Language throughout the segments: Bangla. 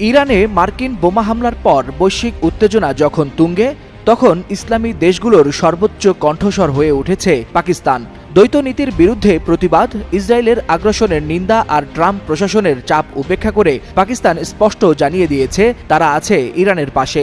ইরানে মার্কিন বোমা হামলার পর বৈশ্বিক উত্তেজনা যখন তুঙ্গে, তখন ইসলামী দেশগুলোর সর্বোচ্চ কণ্ঠস্বর হয়ে উঠেছে পাকিস্তান। দ্বৈত নীতির বিরুদ্ধে প্রতিবাদ, ইসরায়েলের আগ্রাসনের নিন্দা আর ট্রাম্প প্রশাসনের চাপ উপেক্ষা করে পাকিস্তান স্পষ্ট জানিয়ে দিয়েছে, তারা আছে ইরানের পাশে।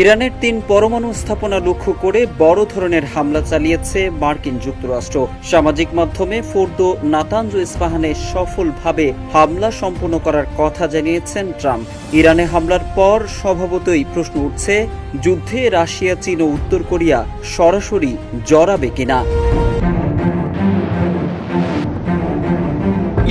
ইরানের তিন পরমাণু স্থাপনা লক্ষ্য করে বড় ধরনের হামলা চালিয়েছে মার্কিন যুক্তরাষ্ট্র। সামাজিক মাধ্যমে ফোর্দো নাতাঞ্জ ইস্পাহানে সফলভাবে হামলা সম্পন্ন করার কথা জানিয়েছেন ট্রাম্প। ইরানে হামলার পর স্বভাবতই প্রশ্ন উঠছে, যুদ্ধে রাশিয়া, চীন ও উত্তর কোরিয়া সরাসরি জড়াবে কিনা।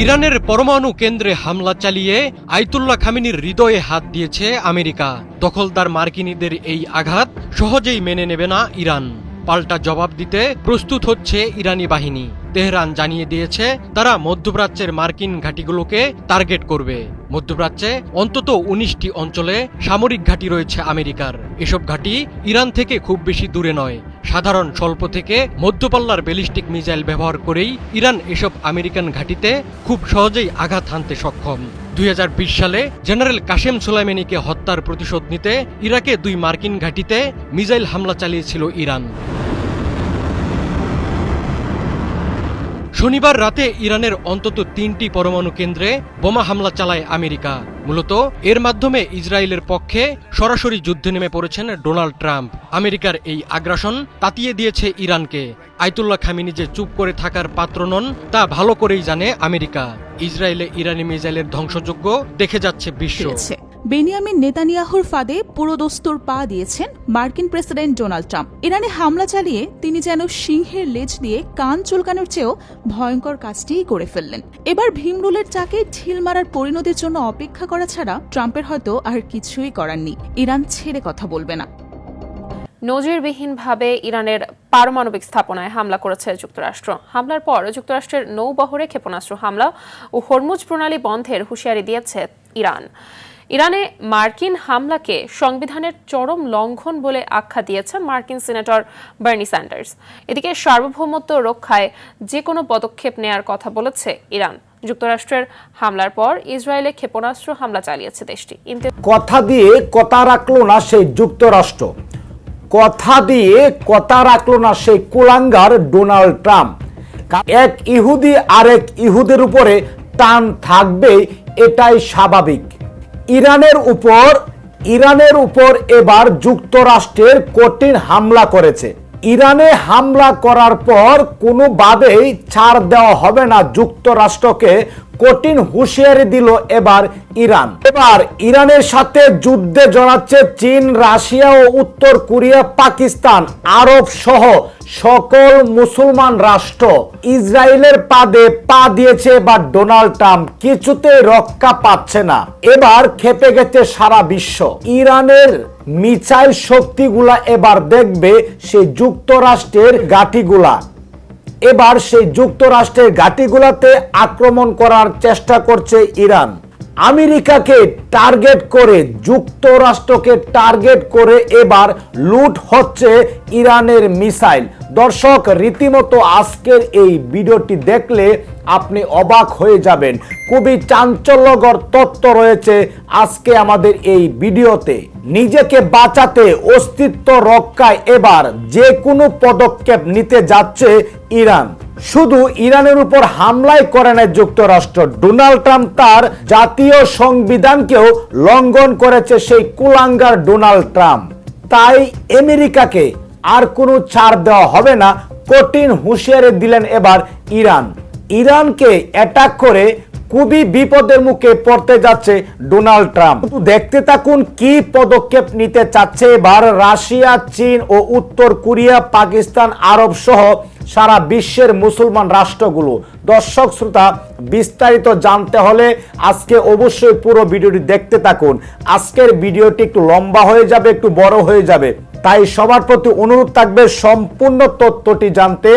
ইরানের পরমাণু কেন্দ্রে হামলা চালিয়ে আইতুল্লাহ খামিনীর হৃদয়ে হাত দিয়েছে আমেরিকা। দখলদার মার্কিনীদের এই আঘাত সহজেই মেনে নেবে না ইরান। পাল্টা জবাব দিতে প্রস্তুত হচ্ছে ইরানি বাহিনী। তেহরান জানিয়ে দিয়েছে তারা মধ্যপ্রাচ্যের মার্কিন ঘাঁটিগুলোকে টার্গেট করবে। মধ্যপ্রাচ্যে অন্তত উনিশটি অঞ্চলে সামরিক ঘাঁটি রয়েছে আমেরিকার। এসব ঘাঁটি ইরান থেকে খুব বেশি দূরে নয়। সাধারণ স্বল্প থেকে মধ্যপাল্লার ব্যালিস্টিক মিসাইল ব্যবহার করেই ইরান এসব আমেরিকান ঘাঁটিতে খুব সহজেই আঘাত হানতে সক্ষম। দুই হাজার বিশ সালে জেনারেল কাশেম সোলাইমেনিকে হত্যার প্রতিশোধ নিতে ইরাকে দুই মার্কিন ঘাঁটিতে মিসাইল হামলা চালিয়েছিল ইরান। শনিবার রাতে ইরানের অন্তত তিনটি পরমাণু কেন্দ্রে বোমা হামলা চালায় আমেরিকা। মূলত এর মাধ্যমে ইসরায়েলের পক্ষে সরাসরি যুদ্ধে নেমে পড়েছেন ডোনাল্ড ট্রাম্প। আমেরিকার এই আগ্রাসন তাতিয়ে দিয়েছে ইরানকে। আইতুল্লাহ খামিনি যে চুপ করে থাকার পাত্র নন, তা ভালো করেই জানে আমেরিকা। ইসরায়েলে ইরানি মিসাইলের ধ্বংসযোগ্য দেখে যাচ্ছে বিশ্ব। বেনিয়ামিন নেতানিয়াহুর ফাঁদে পুরোদস্তুর পা দিয়েছেন মার্কিন প্রেসিডেন্ট ডোনাল্ড ট্রাম্প। ইরানে হামলা চালিয়ে তিনি যেন সিংহের লেজ দিয়ে কান চুলকানোর চেয়েও ভয়ঙ্কর কাজটিই করে ফেললেন। এবার ভীমরুলের চাকে ঢিল মারার পরিণতির জন্য অপেক্ষা করা ছাড়া ট্রাম্পের হয়তো আর কিছুই করার নেই। ইরান ছেড়ে কথা বলবে না। নজিরবিহীনভাবে ইরানের পারমাণবিক স্থাপনায় হামলা করেছে যুক্তরাষ্ট্র। হামলার পর যুক্তরাষ্ট্রের নৌবহরে ক্ষেপণাস্ত্র হামলা ও হরমুজ প্রণালী বন্ধের হুঁশিয়ারি দিয়েছে ইরান। ইরানে মার্কিন হামলাকে সংবিধানের চরম লঙ্ঘন বলে আখ্যা দিয়েছে মার্কিন সিনেটর বার্নি স্যান্ডার্স। এদিকে সার্বভৌমত্ব রক্ষায় যে কোনো পদক্ষেপ নেয়ার কথা বলেছে ইরান। যুক্তরাষ্ট্রের হামলার পর ইসরায়েলে ক্ষেপণাস্ত্র হামলা চালিয়েছে দেশটি। কথা দিয়ে কথা রাখল না সেই যুক্তরাষ্ট্র। কথা দিয়ে কথা রাখল না সেই কুলাঙ্গার ডোনাল্ড ট্রাম্প। এক ইহুদি আরেক ইহুদের উপরে টান থাকবে এটাই স্বাভাবিক। ইরানের উপর ইরানের উপর এবার যুক্তরাষ্ট্রের কঠিন হামলা করেছে। ইরানে হামলা করার পর কোনো বাদেই ছাড় দেওয়া হবে না যুক্তরাষ্ট্রকে কঠিন হুঁশিয়ারি দিল এবার ইরান। এবার ইরানের সাথে যুদ্ধে জড়াচ্ছে চীন, রাশিয়া ও উত্তর কোরিয়া, পাকিস্তান, আরব সহ সকল মুসলমান রাষ্ট্র। ইসরায়েলের পাদে পা দিয়েছে এবার ডোনাল্ড ট্রাম্প কিছুতে রক্ষা পাচ্ছে না। এবার খেপে গেছে সারা বিশ্ব। ইরানের মিসাইল শক্তিগুলা এবার দেখবে সেই যুক্তরাষ্ট্রের গাঠিগুলা এবার সেই যুক্তরাষ্ট্রের ঘাঁটিগুলাতে আক্রমণ করার চেষ্টা করছে ইরান। আমেরিকাকে টার্গেট করে, যুক্তরাষ্ট্রকে টার্গেট করে এবার লুট হচ্ছে ইরানের মিসাইল। দর্শক, রীতিমতো আজকের এই ভিডিওটি দেখলে আপনি অবাক হয়ে যাবেন। খুবই চাঞ্চল্যকর তত্ত্ব রয়েছে আজকে আমাদের এই ভিডিওতে। নিজেকে বাঁচাতে অস্তিত্ব রক্ষায় এবার যে কোনো পদক্ষেপ নিতে যাচ্ছে ইরান। শুধু ইরানের উপর হামলায় করে নেয় যুক্তরাষ্ট্র। ডোনাল্ড ট্রাম্প তার জাতীয় সংবিধানকেও লঙ্ঘন করেছে সেই কুলাঙ্গার ডোনাল্ড ট্রাম্প। তাই আমেরিকাকে আর কোনো ছাড় দেওয়া হবে না, কঠিন হুঁশিয়ারি দিলেন এবার ইরান। ইরানকে অ্যাটাক করে খুবই বিপদের মুখে পড়তে যাচ্ছে ডোনাল্ড ট্রাম্প। দেখতে থাকুন কি পদক্ষেপ নিতে চাচ্ছে এবার রাশিয়া, চীন ও উত্তর কোরিয়া, পাকিস্তান, আরব সহ সারা বিশ্বের মুসলমান রাষ্ট্রগুলো। দর্শক, শ্রোতা, বিস্তারিত জানতে হলে আজকে অবশ্যই পুরো ভিডিওটি দেখতে থাকুন। আজকের ভিডিওটি একটু লম্বা হয়ে যাবে, একটু বড় হয়ে যাবে। তাই সবার প্রতি অনুরোধ থাকবে সম্পূর্ণ তথ্যটি জানতে।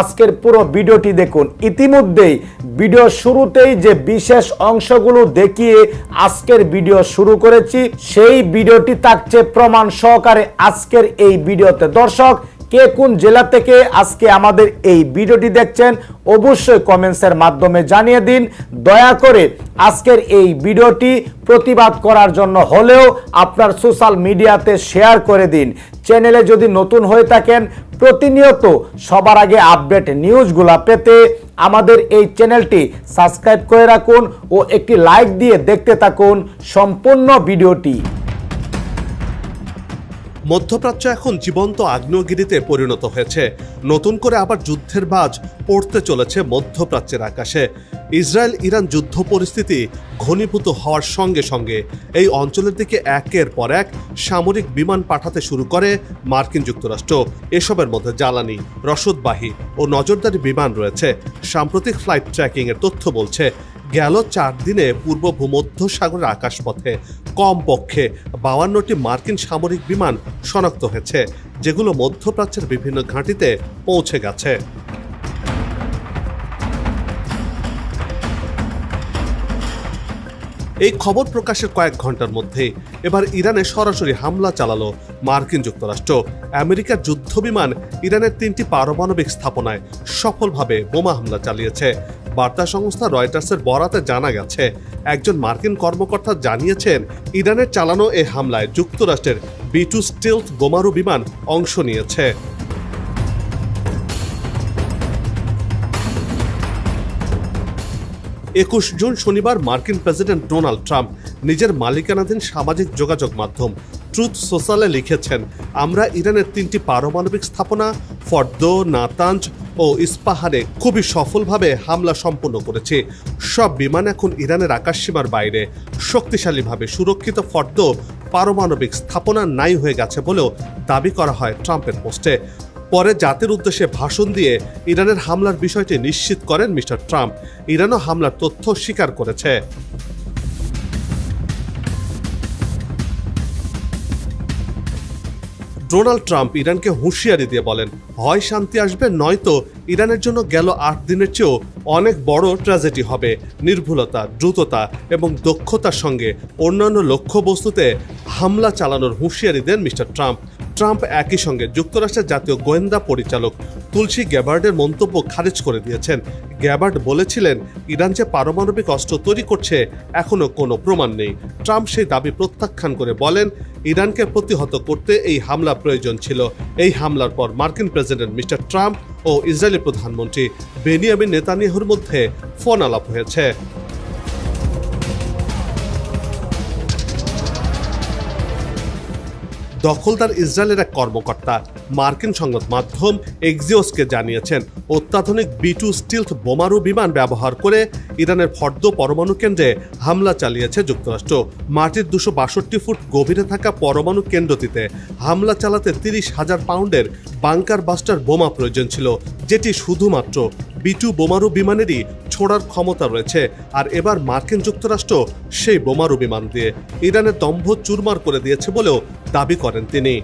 আজকের পুরো ভিডিওটি দেখুন। ইতিমধ্যেই ভিডিও শুরুতেই যে বিশেষ অংশগুলো দেখিয়ে আজকের ভিডিও শুরু করেছি, সেই ভিডিওটি থাকছে প্রমাণ সহকারে আজকের এই ভিডিওতে। দর্শক কে কোন জেলা থেকে আজকে আমাদের এই ভিডিওটি দেখছেন অবশ্যই কমেন্টসের মাধ্যমে জানিয়ে দিন। দয়া করে আজকের এই ভিডিওটি প্রতিবাদ করার জন্য হলেও আপনার সোশ্যাল মিডিয়াতে শেয়ার করে দিন। চ্যানেলে যদি নতুন হয়ে থাকেন, প্রতিনিয়ত সবার আগে আপডেট নিউজগুলা পেতে আমাদের এই চ্যানেলটি সাবস্ক্রাইব করে রাখুন ও একটি লাইক দিয়ে দেখতে থাকুন সম্পূর্ণ ভিডিওটি। মধ্যপ্রাচ্য এখন জীবন্ত আগ্নেয়গিরিতে পরিণত হয়েছে। নতুন করে আবার যুদ্ধের বাজ পড়তে চলেছে মধ্যপ্রাচ্যের আকাশে। ইসরায়েল ইরান যুদ্ধ পরিস্থিতি ঘনীভূত হওয়ার সঙ্গে সঙ্গে এই অঞ্চলের দিকে একের পর এক সামরিক বিমান পাঠাতে শুরু করে মার্কিন যুক্তরাষ্ট্র। এসবের মধ্যে জ্বালানি, রসদবাহী ও নজরদারি বিমান রয়েছে। সাম্প্রতিক ফ্লাইট ট্র্যাকিং এর তথ্য বলছে গেল চার দিনে পূর্ব ভূমধ্য সাগরের আকাশপথে। কমপক্ষে বাউান্নটি মার্কিন সামরিক বিমান শনাক্ত হয়েছে, যেগুলো মধ্যপ্রাচ্যের বিভিন্ন ঘাঁটিতে পৌঁছে গেছে। এই খবর প্রকাশের কয়েক ঘণ্টার মধ্যেই এবার ইরানে সরাসরি হামলা চালালো মার্কিন যুক্তরাষ্ট্র। আমেরিকার যুদ্ধবিমান ইরানের তিনটি পারমাণবিক স্থাপনায় সফলভাবে বোমা হামলা চালিয়েছে। বার্তা সংস্থা রয়টার্সের বরাতে জানা গেছে, একজন মার্কিন কর্মকর্তা জানিয়েছেন, ইরানের চালানো এ হামলায় যুক্তরাষ্ট্রের বি টু স্টিলথ বোমারু বিমান অংশ নিয়েছে। একুশ জুন শনিবার মার্কিন প্রেসিডেন্ট ডোনাল্ড ট্রাম্প নিজের মালিকানাধীন সামাজিক যোগাযোগ মাধ্যম ট্রুথ সোশ্যালে লিখেছেন, আমরা ইরানের তিনটি পারমাণবিক স্থাপনা, ফর্দ, নাতাঞ্জ ও ইস্পাহানে খুবই সফলভাবে হামলা সম্পন্ন করেছে। সব বিমান এখন ইরানের আকাশসীমার বাইরে। শক্তিশালীভাবে সুরক্ষিত ফর্দ পারমাণবিক স্থাপনা নাই হয়ে গেছে বলেও দাবি করা হয় ট্রাম্পের পোস্টে। পরে জাতির উদ্দেশ্যে ভাষণ দিয়ে ইরানের হামলার বিষয়টি নিশ্চিত করেন মিস্টার ট্রাম্প। ইরানও হামলার তথ্য স্বীকার করেছে। ডোনাল্ড ট্রাম্প ইরানকে হুঁশিয়ারি দিয়ে বলেন হয় শান্তি আসবে, নয়তো ইরানের জন্য গেল আট দিনের চেয়েও অনেক বড় ট্র্যাজেডি হবে। নির্ভুলতা, দ্রুততা এবং দক্ষতার সঙ্গে অন্যান্য লক্ষ্যবস্তুতে হামলা চালানোর হুঁশিয়ারি দেন মিস্টার ট্রাম্প। ট্রাম্প একই সঙ্গে যুক্তরাষ্ট্রের জাতীয় গোয়েন্দা পরিচালক তুলসী গ্যাবার্ডের মন্তব্য খারিজ করে দিয়েছেন। গ্যাবার্ড বলেছিলেন, ইরান যে পারমাণবিক অস্ত্র তৈরি করছে এখনও কোনো প্রমাণ নেই। ট্রাম্প সেই দাবি প্রত্যাখ্যান করে বলেন, ইরানকে প্রতিহত করতে এই হামলা প্রয়োজন ছিল। এই হামলার পর মার্কিন প্রেসিডেন্ট মিস্টার ট্রাম্প ও ইসরায়েলি প্রধানমন্ত্রী বেনিয়ামিন নেতানিয়াহুর মধ্যে ফোন আলাপ হয়েছে। দখলদার ইসরায়েলের এক কর্মকর্তা মার্কিন সংবাদ মাধ্যম এক্সিওসকে জানিয়েছেন, অত্যাধুনিক বি টু স্টিলথ বোমারু বিমান ব্যবহার করে ইরানের ফর্দ পরমাণু কেন্দ্রে হামলা চালিয়েছে যুক্তরাষ্ট্র। মাটির দুশো বাষট্টি ফুট গভীরে থাকা পরমাণু কেন্দ্রটিতে হামলা চালাতে তিরিশ হাজার পাউন্ডের বাংকার বাস্টার বোমা প্রয়োজন ছিল, যেটি শুধুমাত্র বিটু বোমারু বিমানেরই ছোড়ার ক্ষমতা রয়েছে। আর এবার মার্কিন যুক্তরাষ্ট্র সেই বোমারু বিমান দিয়ে ইরানের দম্ভ চুরমার করে দিয়েছে বলেও দাবি করেন তিনি।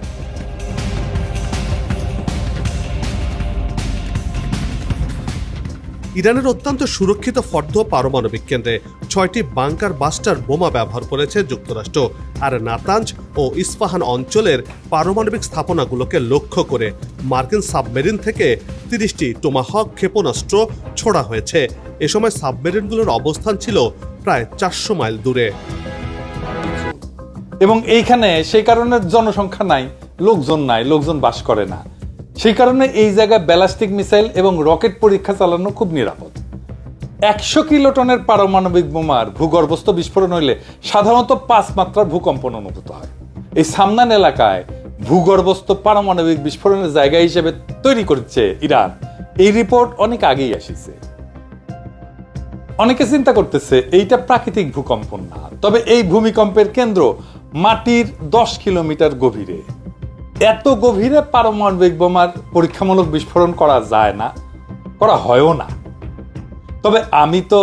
ইরানের অত্যন্ত সুরক্ষিত ফর্দ পারমাণবিক কেন্দ্রে ছয়টি বাংকার বাস্টার বোমা ব্যবহার করেছে যুক্তরাষ্ট্র আর নাতাঞ্জ ও ইস্পাহান অঞ্চলের পারমাণবিক স্থাপনাগুলোকে লক্ষ্য করে মার্কিন সাবমেরিন থেকে তিরিশটি টোমাহক ক্ষেপণাস্ত্র ছোড়া হয়েছে। এ সময় সাবমেরিনগুলোর অবস্থান ছিল প্রায় চারশো মাইল দূরে। এবং এইখানে সেই কারণে জনসংখ্যা নাই, লোকজন নাই, লোকজন বাস করে না। সেই কারণে এই জায়গায় ব্যালাস্টিক মিসাইল এবং রকেট পরীক্ষা চালানো খুব নিরাপদ। একশো কিলোটনের পারমাণবিক বোমার ভূগর্ভস্থ বিস্ফোরণ হইলে সাধারণত পাঁচ মাত্রার ভূকম্পন অনুভূত হয়। এই সামনান এলাকায় ভূগর্ভস্থ পারমাণবিক বিস্ফোরণের জায়গা হিসেবে তৈরি করেছে ইরান। এই রিপোর্ট অনেক আগেই আসিছে। অনেকে চিন্তা করতেছে, এইটা প্রাকৃতিক ভূকম্পন না। তবে এই ভূমিকম্পের কেন্দ্র মাটির দশ কিলোমিটার গভীরে। এত গভীরে পারমাণবিক বোমার পরীক্ষামূলক বিস্ফোরণ করা যায় না, করা হয়ও না। তবে আমি তো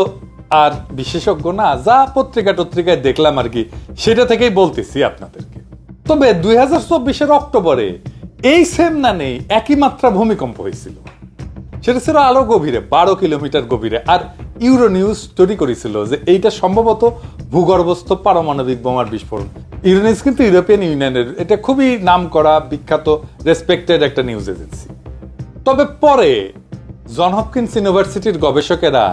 আর বিশেষজ্ঞ না, যা পত্রিকা টত্রিকায় দেখলাম আর কি, সেটা থেকেই বলতেছি আপনাদেরকে। তবে দুই হাজার চব্বিশের অক্টোবরে এই সেম নানেই একই মাত্রা ভূমিকম্প হয়েছিল। সেটা ছিল আরও গভীরে, বারো কিলোমিটার গভীরে। আর ইউরো নিউজ তৈরি করেছিল যে এইটা সম্ভবত ভূগর্ভস্থ পারমাণবিক বোমার বিস্ফোরণ। ইউরেনিস কিন্তু ইউরোপিয়ান ইউনিয়নের এটা খুবই নাম করা বিখ্যাত রেসপেক্টেড একটা নিউজ এজেন্সি তবে পরে জন হপকিন্স ইউনিভার্সিটির গবেষকেরা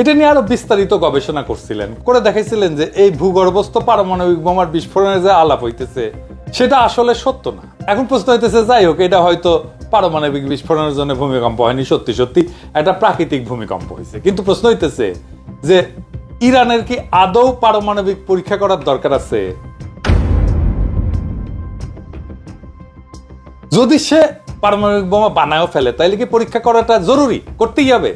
এটা নিয়ে আরও বিস্তারিত গবেষণা করছিলেন। করে দেখাইছিলেন যে এই ভূগর্ভস্থ পারমাণবিক বোমার বিস্ফোরণের যে আলাপ হইতেছে, সেটা আসলে সত্য না। এখন প্রশ্ন হইতেছে, যাই হোক, এটা হয়তো পারমাণবিক বিস্ফোরণের জন্য ভূমিকম্প হয়নি, সত্যি সত্যি। একটা প্রাকৃতিক ভূমিকম্প হয়েছে কিন্তু প্রশ্ন হইতেছে যে, ইরানের কি আদৌ পারমাণবিক পরীক্ষা করার দরকার আছে? যদি সে পারমাণবিক বোমা বানায়ও ফেলে, তাইলে কি পরীক্ষা করাটা জরুরি? করতেই হবে।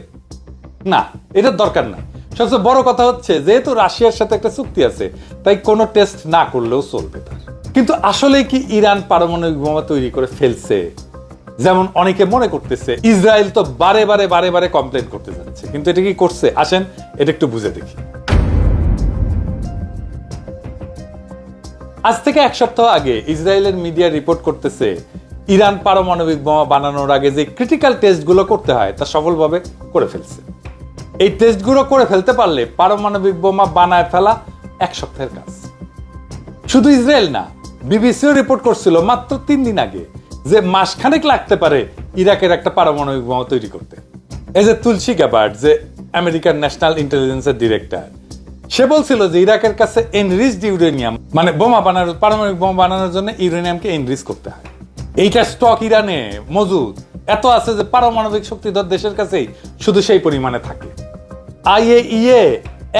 না এটার দরকার নাই। সবচেয়ে বড় কথা হচ্ছে, যেহেতু রাশিয়ার সাথে একটা চুক্তি আছে, তাই কোনো টেস্ট না করলেও চলবে তার। কিন্তু আসলে কি ইরান পারমাণবিক বোমা তৈরি করে ফেলছে? যেমন অনেকে মনে করতেছে, ইসরায়েল তো বারে বারে বারে বারে কমপ্লেন করতে যাচ্ছে। কিন্তু এটা কি করছে? আসেন, এটা একটু বুঝে দেখি। আজ থেকে এক সপ্তাহ আগে ইসরায়েলের মিডিয়া রিপোর্ট করতেছে ইরান পারমাণবিক বোমা বানানোর আগে যে ক্রিটিক্যাল টেস্টগুলো করতে হয়, তা সফলভাবে করে ফেলছে। এই টেস্টগুলো করে ফেলতে পারলে পারমাণবিক বোমা বানায় ফেলা এক সপ্তাহের কাজ। শুধু ইসরায়েল না, বিবিসিও রিপোর্ট করছিল মাত্র তিন দিন আগে যে মাসখানেক লাগতে পারে ইরাকের একটা পারমাণবিক বোমা তৈরি করতে। এই যে তুলসী গ্যাবার্ড যে আমেরিকান ন্যাশনাল ইন্টেলিজেন্সের ডিরেক্টর, সে বলছিল যে ইরাকের কাছে এনরিচড ইউরেনিয়াম মানে বোমা বানানোর, পারমাণবিক বোমা বানানোর জন্য ইউরেনিয়ামকে এনরিচ করতে হয়। এইটা স্টক ইরানে, মজুদ, এত আছে যে পারমাণবিক শক্তিধর দেশের কাছেই শুধু সেই পরিমাণে থাকে। আইএইএ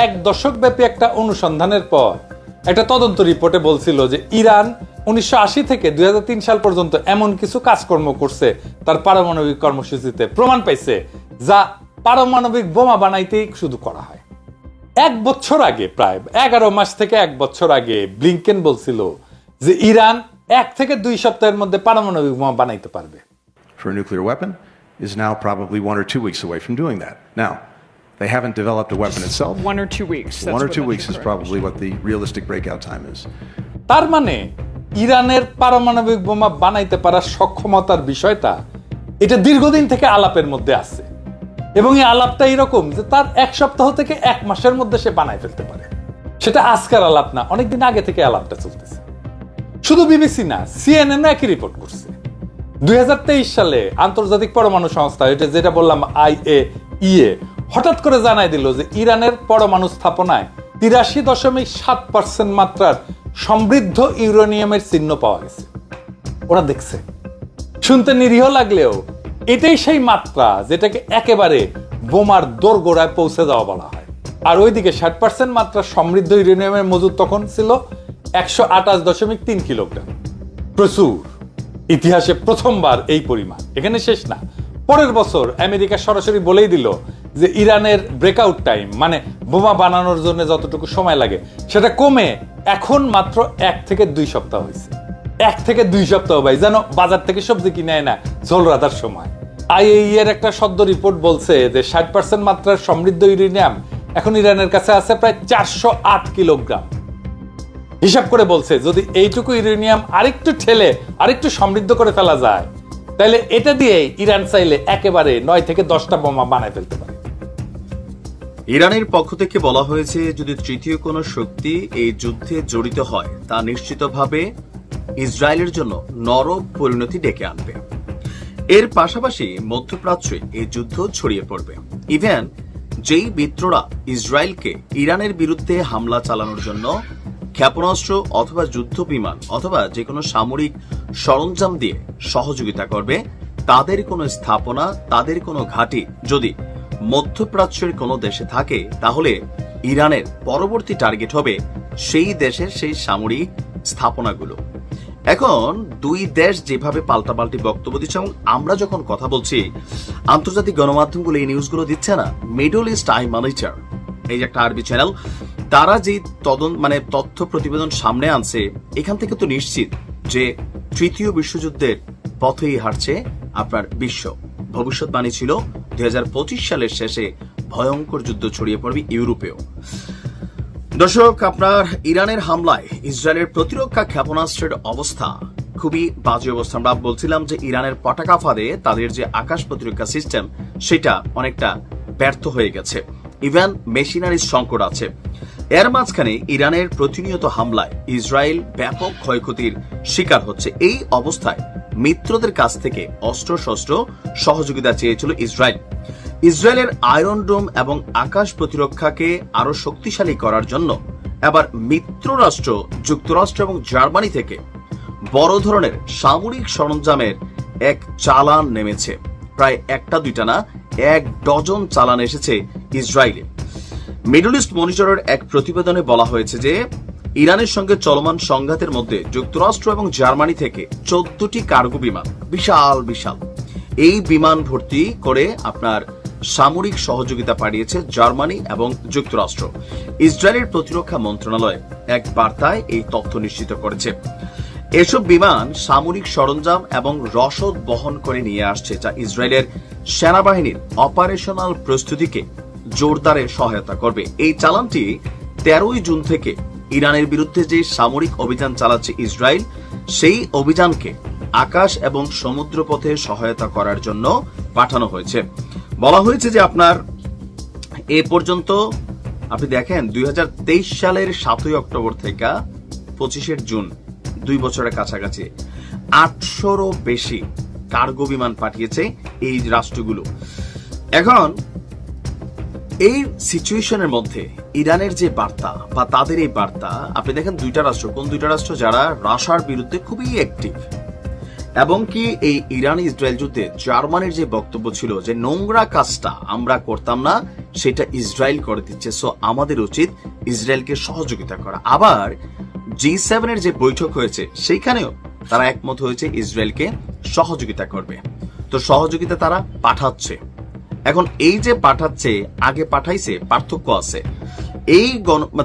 এক দশক ব্যাপী একটা অনুসন্ধানের পর একটা তদন্ত রিপোর্টে বলছিল যে ইরান উনিশশো আশি থেকে দুই হাজার তিন সাল পর্যন্ত এমন কিছু কাজকর্ম করছে, তার পারমাণবিক কর্মসূচিতে প্রমাণ পাইছে যা পারমাণবিক বোমা বানাইতেই শুধু করা হয়। এক বছর আগে প্রায়, এগারো মাস থেকে এক বছর আগে ব্লিংকেন বলছিল যে ইরান এক থেকে দুই সপ্তাহের মধ্যে পারমাণবিক বোমা বানাইতে পারবে for a nuclear weapon is now probably one or two weeks away from doing that. Now, they haven't developed a weapon itself. One or two weeks. That's One or two weeks is correct. probably what the realistic breakout time is. তার মানে ইরানের পারমাণবিক বোমা বানাইতে পারার সক্ষমতার বিষয়টা এটা দীর্ঘদিন থেকে আলাপের মধ্যে আছে এবং এই আলাপটা এরকম যে তার এক সপ্তাহ থেকে এক মাসের মধ্যে সে বানাই ফেলতে পারে সেটা আজকের আলাপ না অনেকদিন আগে থেকে আলাপটা চলতেছে শুধু বিবিসি না সিএনএন একই রিপোর্ট করছে। দুই সালে আন্তর্জাতিক পরমাণু সংস্থা এটা যেটা বললাম আইএ ইএ হঠাৎ করে জানাই দিল যে ইরানের পরমাণু স্থাপনায় তিরাশি দশমিক সাত পার্সেন্ট মাত্রার সমৃদ্ধ ইউরেনিয়ামের চিহ্ন পাওয়া গেছে। ওরা দেখছে। শুনতে নিরীহ লাগলেও এটাই সেই মাত্রা যেটাকে একেবারে বোমার দোরগোড়ায় পৌঁছে যাওয়া বলা হয়। আর ওইদিকে ষাট পার্সেন্ট মাত্রা সমৃদ্ধ ইউরেনিয়ামের মজুদ তখন ছিল একশো আঠাশ দশমিক তিন কিলোগ্রাম। প্রচুর। ইতিহাসে প্রথমবার এই পরিমাণ। এখানে শেষ না। পরের বছর আমেরিকা সরাসরি বলেই দিল যে ইরানের ব্রেকআউট টাইম মানে বোমা বানানোর জন্য যতটুকু সময় লাগে, সেটা কমে এখন মাত্র এক থেকে দুই সপ্তাহ হয়েছে। এক থেকে দুই সপ্তাহ ভাই, যেন বাজার থেকে সবজি কিনে না ঝোল রাতার সময়। আইএই এর একটা সদ্য রিপোর্ট বলছে যে ষাট পার্সেন্ট মাত্রার সমৃদ্ধ ইউরেনিয়াম এখন ইরানের কাছে আছে প্রায় চারশো আট কিলোগ্রাম। হিসাব করে বলছে, যদি এইটুকু ইউরেনিয়াম আরেকটু ঠেলে, আরেকটু সমৃদ্ধ করে ফেলা যায়, তাহলে এটা দিয়ে ইরান চাইলে একেবারে নয় থেকে দশটা বোমা বানায় ফেলতে পারে। ইরানের পক্ষ থেকে বলা হয়েছে, যদি তৃতীয় কোনো শক্তি এই যুদ্ধে জড়িত হয়, তা নিশ্চিতভাবে ইসরায়েলের জন্য নরক পরিণতি ডেকে আনবে। এর পাশাপাশি মধ্যপ্রাচ্যে এই যুদ্ধ ছড়িয়ে পড়বে। ইভেন, যেই মিত্ররা ইসরায়েলকে ইরানের বিরুদ্ধে হামলা চালানোর জন্য ক্ষেপণাস্ত্র অথবা যুদ্ধ বিমান অথবা যে কোনো সামরিক সরঞ্জাম দিয়ে সহযোগিতা করবে। তাদের কোনো স্থাপনা, তাদের কোনো ঘাঁটি যদি মধ্যপ্রাচ্যের কোনো দেশে থাকে, তাহলে ইরানের পরবর্তী টার্গেট হবে সেই দেশের সেই সামরিক স্থাপনাগুলো। এখন দুই দেশ যেভাবে পাল্টাপাল্টি বক্তব্য দিচ্ছে এবং আমরা যখন কথা বলছি, আন্তর্জাতিক গণমাধ্যমগুলো এই নিউজগুলো দিচ্ছে না, মিডল ইস্ট আই মনিটর, এই যে একটা আরবি চ্যানেল তারা যে তদন্ত মানে তথ্য প্রতিবেদন সামনে আনছে, এখান থেকে তো নিশ্চিত যে তৃতীয় বিশ্বযুদ্ধের পথেই হারছে আপনার বিশ্ব। ভবিষ্যৎবাণী ছিল দু হাজার পঁচিশ সালের শেষে ভয়ঙ্কর যুদ্ধ ছড়িয়ে পড়বে ইউরোপেও। দর্শক, আপনার ইরানের হামলায় ইসরায়েলের প্রতিরক্ষা ক্ষেপণাস্ত্রের অবস্থা খুবই বাজে অবস্থা। আমরা বলছিলাম যে ইরানের পতাকা ফাঁদে তাদের যে আকাশ প্রতিরক্ষা সিস্টেম, সেটা অনেকটা ব্যর্থ হয়ে গেছে। ইভেন মেশিনারির সংকট আছে। এর মাঝখানে ইরানের প্রতিনিয়ত হামলায় ইসরায়েল ব্যাপক ক্ষয়ক্ষতির শিকার হচ্ছে। এই অবস্থায় মিত্রদের কাছ থেকে অস্ত্রশস্ত্র সহযোগিতা চেয়েছিল ইসরায়েল। ইসরায়েলের আয়রন ডোম এবং আকাশ প্রতিরক্ষাকে আরও শক্তিশালী করার জন্য এবার মিত্র রাষ্ট্র, যুক্তরাষ্ট্র এবং জার্মানি থেকে বড় ধরনের সামরিক সরঞ্জামের এক চালান নেমেছে। প্রায় একটা দুইটা না এক ডজন চালান এসেছে ইসরায়েলে। মিডল ইস্ট মনিটরের এক প্রতিবেদনে বলা হয়েছে যে, ইরানের সঙ্গে চলমান সংঘাতের মধ্যে যুক্তরাষ্ট্র এবং জার্মানি থেকে চোদ্দটি কার্গো বিমান, বিশাল বিশাল, এই বিমান ভর্তি করে আপনার সামরিক সহযোগিতা পাঠিয়েছে জার্মানি এবং যুক্তরাষ্ট্র। ইসরায়েলের প্রতিরক্ষা মন্ত্রণালয় এক বার্তায় এই তথ্য নিশ্চিত করেছে। এসব বিমান সামরিক সরঞ্জাম এবং রসদ বহন করে নিয়ে আসছে, যা ইসরায়েলের সেনাবাহিনীর অপারেশনাল প্রস্তুতিকে জোরদারে সহায়তা করবে। এই চালানটি তেরোই জুন থেকে ইরানের বিরুদ্ধে যে সামরিক অভিযান চালাচ্ছে ইসরায়েল, সেই অভিযানকে আকাশ এবং সমুদ্রপথে সহায়তা করার জন্য পাঠানো হয়েছে। বলা হয়েছে যে আপনার এ পর্যন্ত, আপনি দেখেন, দুই হাজার তেইশ সালের সাতই অক্টোবর থেকে পঁচিশের জুন, দুই বছরের কাছাকাছি, আটশোরও বেশি কার্গো বিমান পাঠিয়েছে এই রাষ্ট্রগুলো। এখন এই সিচুয়েশনের মধ্যে ইরানের যে বার্তা বা তাদের এই বার্তা, আপনি দেখেন দুইটা রাষ্ট্র, কোন দুইটা রাষ্ট্র যারা রাশার বিরুদ্ধে খুবই অ্যাক্টিভ এবং কি এই ইরান ইসরায়েল যুদ্ধে জার্মানির যে বক্তব্য ছিল যে নোংরা কাজটা আমরা করতাম না, সেটা ইসরায়েল করে দিচ্ছে। সো আমাদের উচিত ইসরায়েলকে সহযোগিতা করা। আবার জি সেভেনের যে বৈঠক হয়েছে, সেইখানেও তারা একমত হয়েছে ইসরায়েলকে সহযোগিতা করবে। তো সহযোগিতা তারা পাঠাচ্ছে। এখন এই যে পাঠাচ্ছে, আগে পাঠাইছে, পার্থক্য আছে। এই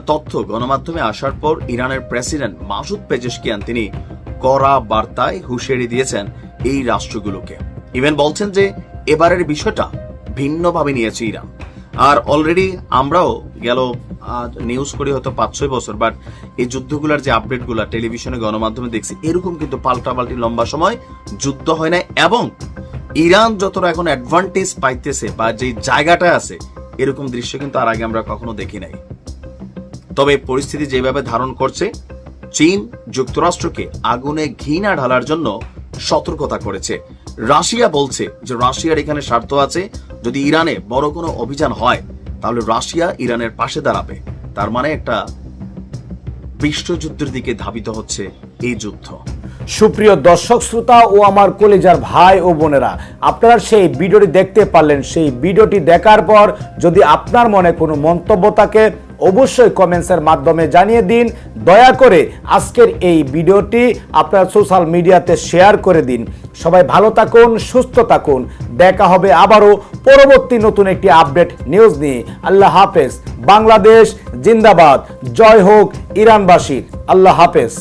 তথ্য গণমাধ্যমে আসার পর ইরানের প্রেসিডেন্ট মাসুদ পেজেশকিয়ান তিনি কড়া বার্তায় হুঁশিয়ারি দিয়েছেন এই রাষ্ট্রগুলোকে। ইভেন বলছেন যে, এবারের বিষয়টা ভিন্নভাবে নিয়েছে ইরান। আর অলরেডি আমরাও গেল নিউজ করি হয়তো পাঁচ ছয় বছর বাট এই যুদ্ধগুলোর যে আপডেটগুলো টেলিভিশনে, গণমাধ্যমে দেখছি, এরকম কিন্তু পাল্টাপাল্টি লম্বা সময় যুদ্ধ হয় না এবং ইরান যতটা এখন অ্যাডভান্টেজ পাইতেছে বা যে জায়গাটা আছে, এরকম দৃশ্য কিন্তু আর আগে আমরা কখনো দেখি নাই। তবে পরিস্থিতি যেভাবে ধারণ করছে, চীন যুক্তরাষ্ট্রকে আগুনে ঘি না ঢালার জন্য সতর্কতা করেছে। রাশিয়া বলছে যে রাশিয়ার এখানে স্বার্থ আছে, যদি ইরানে বড় কোনো অভিযান হয়, তাহলে রাশিয়া ইরানের পাশে দাঁড়াবে। তার মানে একটা বিশ্বযুদ্ধের দিকে ধাবিত হচ্ছে এই যুদ্ধ। সুপ্রিয় দর্শক শ্রোতা ও আমার কলেজার ভাই ও বোনেরা, আপনারা সেই ভিডিওটি দেখতে পারলেন। সেই ভিডিওটি দেখার পর যদি আপনার মনে কোনো মন্তব্য থাকে, অবশ্যই কমেন্টসের মাধ্যমে জানিয়ে দিন। দয়া করে আজকের এই ভিডিওটি আপনার সোশ্যাল মিডিয়াতে শেয়ার করে দিন। সবাই ভালো থাকুন, সুস্থ থাকুন। দেখা হবে আবারও পরবর্তী নতুন একটি আপডেট নিউজ নিয়ে। আল্লাহ হাফেজ। বাংলাদেশ জিন্দাবাদ। জয় হোক ইরানবাসীর। আল্লাহ হাফেজ।